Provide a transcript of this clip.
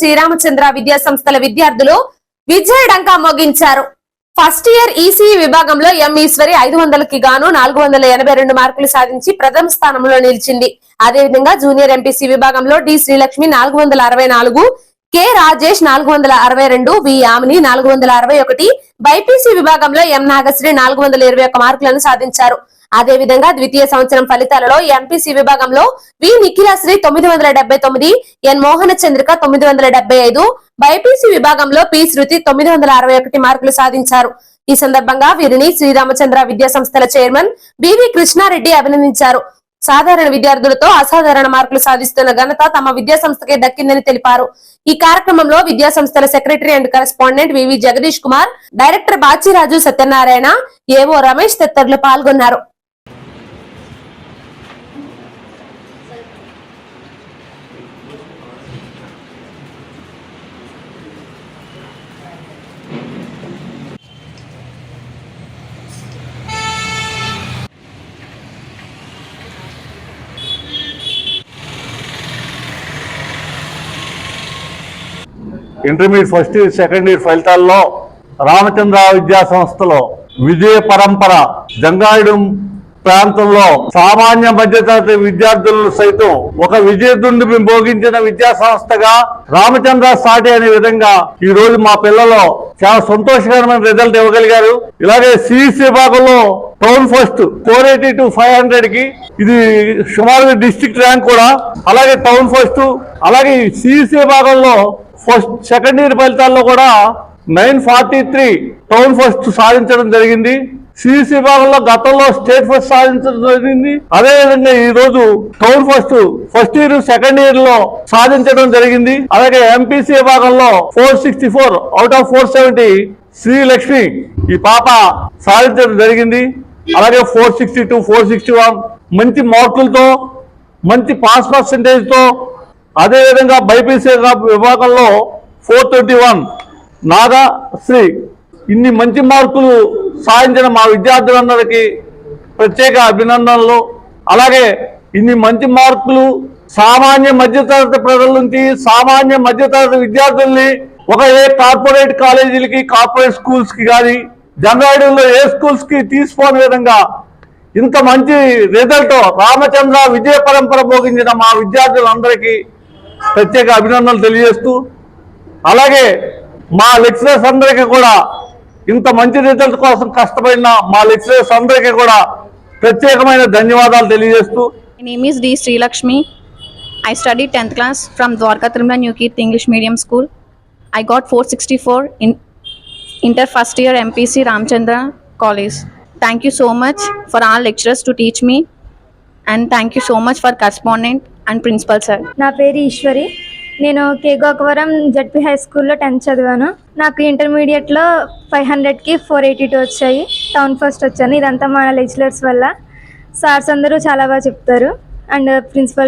శ్రీరామచంద్ర విద్యా సంస్థల విద్యార్థులు విజయ డంకా మోగించారు. ఫస్ట్ ఇయర్ ఈసీ విభాగంలో ఎం ఈశ్వరి ఐదు వందలకి గాను నాలుగు వందల ఎనభై రెండు మార్కులు సాధించి ప్రథమ స్థానంలో నిలిచింది. అదేవిధంగా జూనియర్ ఎంపీసీ విభాగంలో డి శ్రీలక్ష్మి నాలుగు వందల అరవై నాలుగు కె రాజేష్ నాలుగు వందల అరవై రెండు వి యామిని నాలుగు వందల అరవై ఒకటి బైపీసీ విభాగంలో ఎం నాగశ్రీ నాలుగు వందల ఇరవై ఒక మార్కులను సాధించారు. అదే విధంగా ద్వితీయ సంవత్సరం ఫలితాలలో ఎంపీసీ విభాగంలో వి నిఖిలాశ్రీ తొమ్మిది వందల డెబ్బై తొమ్మిది ఎన్ మోహన చంద్రిక తొమ్మిది వందల డెబ్బై ఐదు బైపీసీ విభాగంలో పి శృతి తొమ్మిది వందల అరవై ఒకటి మార్కులు సాధించారు. ఈ సందర్భంగా వీరిని శ్రీరామచంద్ర విద్యా సంస్థల చైర్మన్ బివి కృష్ణారెడ్డి అభినందించారు. సాధారణ విద్యార్థులతో అసాధారణ మార్కులు సాధిస్తున్న ఘనత తమ విద్యా సంస్థకే దక్కిందని తెలిపారు. ఈ కార్యక్రమంలో విద్యా సంస్థల secretary and correspondent VV Jagadish Kumar director Bachiraju Satyanarayana AO Ramesh తదితరులు పాల్గొన్నారు. Intermediate first year second year ఫలితాల్లో రామచంద్ర విద్యా సంస్థలో విజయ పరంపర జంగాయుడు ప్రాంతంలో సామాన్య మధ్యతరగతి విద్యార్థులను సైతం ఒక విజయదుండి భోగించిన విద్యా సంస్థగా రామచంద్ర సాటి అనే విధంగా ఈ రోజు మా పిల్లలు చాలా సంతోషకరమైన రిజల్ట్ ఇవ్వగలిగారు. ఇలాగే సిఇసి విభాగంలో town first four eighty two five హండ్రెడ్కి ఇది సుమారు డిస్టిక్ ర్యాంక్ కూడా. అలాగే టౌన్ ఫస్ట్ అలాగే సిఇసి విభాగంలో ఫస్ట్ సెకండ్ ఇయర్ ఫలితాల్లో కూడా nine forty three town first సాధించడం జరిగింది. సిసి విభాగంలో గతంలో స్టేట్ ఫస్ట్ సాధించడం జరిగింది. అదేవిధంగా ఈ రోజు town first first year second ఇయర్లో సాధించడం జరిగింది. అలాగే ఎంపీసీ విభాగంలో four sixty four out of four seventy Srilakshmi ఈ పాప సాధించడం జరిగింది. అలాగే four sixty two four sixty one మంచి మార్కులతో మంచి పాస్ పర్సంటేజ్తో అదేవిధంగా బైపీసీ విభాగంలో ఫోర్ ట్వంటీ వన్ నాగశ్రీ ఇన్ని మంచి మార్కులు సాధించిన మా విద్యార్థులందరికీ ప్రత్యేక అభినందనలు. అలాగే ఇన్ని మంచి మార్కులు సామాన్య మధ్యతరగతి ప్రజల నుంచి సామాన్య మధ్యతరగతి విద్యార్థుల్ని ఒక ఏ కార్పొరేట్ కాలేజీలకి కార్పొరేట్ స్కూల్స్కి కానీ జనరాయుడులో ఏ స్కూల్స్కి తీసుకోని విధంగా ఇంత మంచి రిజల్ట్ రామచంద్ర విజయ పరంపర భోగించిన మా విద్యార్థులందరికీ ప్రత్యేక అభినందనలు తెలియజేస్తూ అలాగే మా లెక్చరర్స్ అందరికీ కూడా ఇంత మంచి రిజల్ట్ కోసం కష్టపడిన మా లెక్చరర్స్ అందరికీ కూడా ప్రత్యేకమైన ధన్యవాదాలు తెలియజేస్తూ. D Sreelakshmi I study tenth class from Dwaraka Tirumala న్యూకీర్తి English medium school I got four sixty four in inter first year MPC Ramachandra college thank you so much for all lecturers to teach me and thank you so much for correspondent and principal sir. నా పేరు ఈశ్వరి. నేను K Gokavaram ZP high స్కూల్లో tenth చదివాను. నాకు ఇంటర్మీడియట్లో five హండ్రెడ్కి four eighty two వచ్చాయి. Town first వచ్చాను. ఇదంతా మా లెక్చరర్స్ వల్ల. సార్స్ అందరూ చాలా బాగా చెప్తారు. And principal